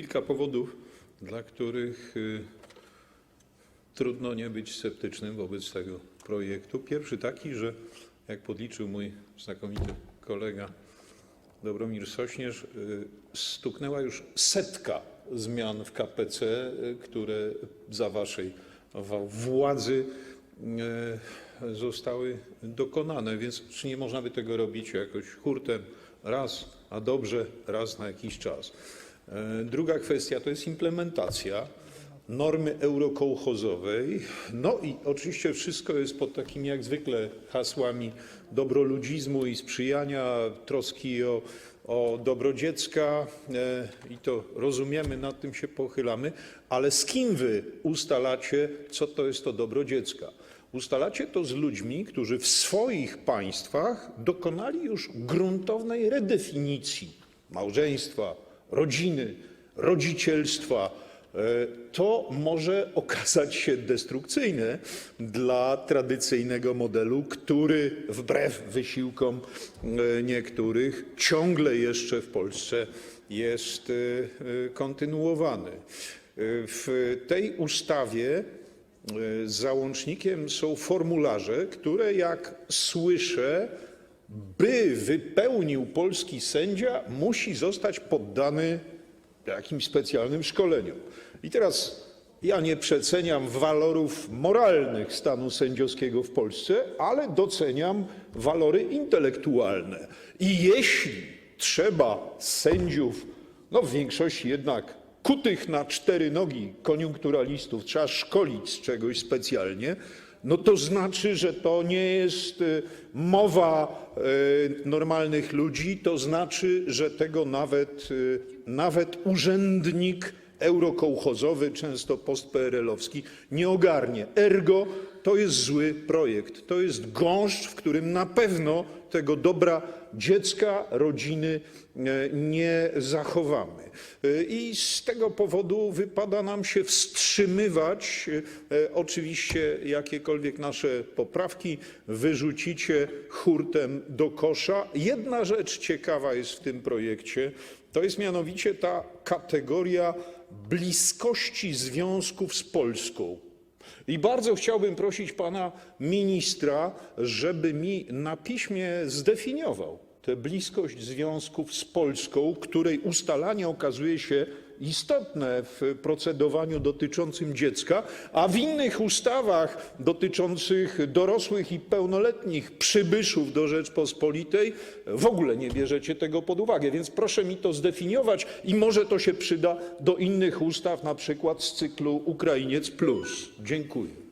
kilka powodów, dla których y, trudno nie być sceptycznym wobec tego projektu. Pierwszy taki, że jak podliczył mój znakomity kolega Dobromir Sośnierz, y, stuknęła już setka zmian w KPC, y, które za waszej wa- władzy zostały dokonane, więc czy nie można by tego robić jakoś hurtem, raz, a dobrze, raz na jakiś czas. E, Druga kwestia to jest implementacja normy eurokołchozowej. No i oczywiście wszystko jest pod takimi jak zwykle hasłami dobroludzizmu i sprzyjania, troski o, dobro dziecka e, i to rozumiemy, nad tym się pochylamy, ale z kim wy ustalacie, co to jest to dobro dziecka? Ustalacie to z ludźmi, którzy w swoich państwach dokonali już gruntownej redefinicji małżeństwa, rodziny, rodzicielstwa. E, To może okazać się destrukcyjne dla tradycyjnego modelu, który wbrew wysiłkom e, niektórych ciągle jeszcze w Polsce jest e, kontynuowany. W tej ustawie załącznikiem są formularze, które jak słyszę, by wypełnił polski sędzia, musi zostać poddany jakimś specjalnym szkoleniom. I teraz ja nie przeceniam walorów moralnych stanu sędziowskiego w Polsce, ale doceniam walory intelektualne. I jeśli trzeba sędziów, no w większości jednak kutych na cztery nogi koniunkturalistów, trzeba szkolić z czegoś specjalnie, to znaczy, że to nie jest y, mowa y, normalnych ludzi, to znaczy, że tego nawet, y, urzędnik eurokołchozowy, często postPRL-owski, nie ogarnie. Ergo to jest zły projekt. To jest gąszcz, w którym na pewno tego dobra dziecka, rodziny e, nie zachowamy. E, I z tego powodu wypada nam się wstrzymywać. E, Oczywiście jakiekolwiek nasze poprawki wyrzucicie hurtem do kosza. Jedna rzecz ciekawa jest w tym projekcie, to jest mianowicie ta kategoria bliskości związków z Polską. I bardzo chciałbym prosić pana ministra, żeby mi na piśmie zdefiniował tę bliskość związków z Polską, której ustalanie okazuje się istotne w procedowaniu dotyczącym dziecka, a w innych ustawach dotyczących dorosłych i pełnoletnich przybyszów do Rzeczpospolitej w ogóle nie bierzecie tego pod uwagę. Więc proszę mi to zdefiniować i może to się przyda do innych ustaw, na przykład z cyklu Ukrainiec. Dziękuję.